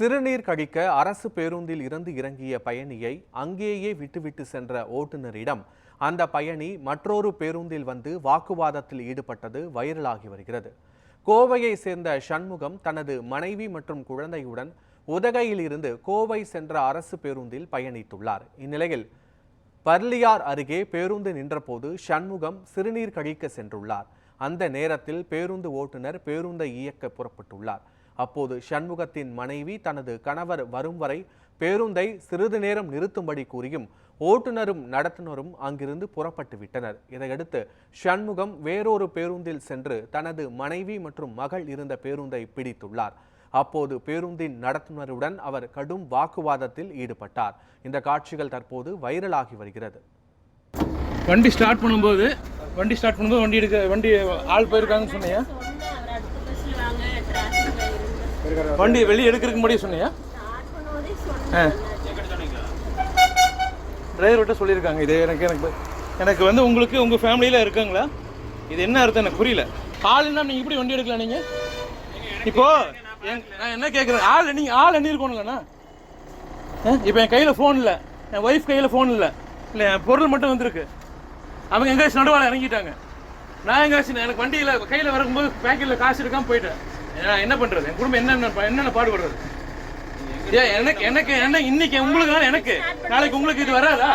சிறுநீர் கழிக்க அரசு பேருந்தில் இருந்து இறங்கிய பயணியை அங்கேயே விட்டுவிட்டு சென்ற ஓட்டுநரிடம் அந்த பயணி மற்றொரு பேருந்தில் வந்து வாக்குவாதத்தில் ஈடுபட்டது வைரலாகி வருகிறது. கோவையை சேர்ந்த சண்முகம் தனது மனைவி மற்றும் குழந்தையுடன் உதகையில் இருந்து கோவை சென்ற அரசு பேருந்தில் பயணித்துள்ளார். இந்நிலையில் பர்லியார் அருகே பேருந்து நின்றபோது சண்முகம் சிறுநீர் கழிக்க சென்றுள்ளார். அந்த நேரத்தில் பேருந்து ஓட்டுநர் பேருந்தை இயக்க புறப்பட்டுள்ளார். அப்போது சண்முகத்தின் மனைவி தனது கணவர் வரும் வரை பேருந்தை சிறிது நேரம் நிறுத்தும்படி கூறியும் ஓட்டுநரும் நடத்துனரும் அங்கிருந்து புறப்பட்டு விட்டனர். இதையடுத்து சண்முகம் வேறொரு பேருந்தில் சென்று தனது மனைவி மற்றும் மகள் இருந்த பேருந்தை பிடித்துள்ளார். அப்போது பேருந்தின் நடத்துனருடன் அவர் கடும் வாக்குவாதத்தில் ஈடுபட்டார். இந்த காட்சிகள் தற்போது வைரலாகி வருகிறது. வண்டி ஸ்டார்ட் பண்ணும்போது வண்டி ஸ்டார்ட் பண்ணும்போது வண்டி எடுக்க வண்டி ஆள் போயிருக்காங்கன்னு சொன்னியா? வண்டி வெளியே எடுக்கிறதுக்கு முன்னாடியே சொன்னியா? டிரைவர்கிட்ட சொல்லியிருக்காங்க. இது எனக்கு எனக்கு எனக்கு வந்து உங்களுக்கு உங்கள் ஃபேமிலியில் இருக்காங்களா? இது என்ன அர்த்தம் எனக்கு புரியல. ஆள் என்ன நீங்கள் இப்படி வண்டி எடுக்கலாம் நீங்கள் இப்போ நான் என்ன கேட்குறேன் ஆள் நீங்கள் ஆள் எண்ணிருக்கணுங்கண்ணா இப்போ என் கையில் ஃபோன் இல்லை. என் ஒய்ஃப் கையில் ஃபோன் இல்லை. இல்லை என் பொருள் மட்டும் வந்திருக்கு. அவங்க எங்கேயாச்சும் நடுவாள இறங்கிட்டாங்க. நான் எங்கேயாச்சும் எனக்கு வண்டியில் கையில் வரும்போது பேக்கெட்டில் காசு இருக்காமல் போயிட்டேன். என்ன பண்றது? என் குடும்பம் என்னென்ன என்னென்ன பாடுபடுறது? எனக்கு எனக்கு என்ன இன்னைக்கு உங்களுக்கு எனக்கு? நாளைக்கு உங்களுக்கு இது வராதா?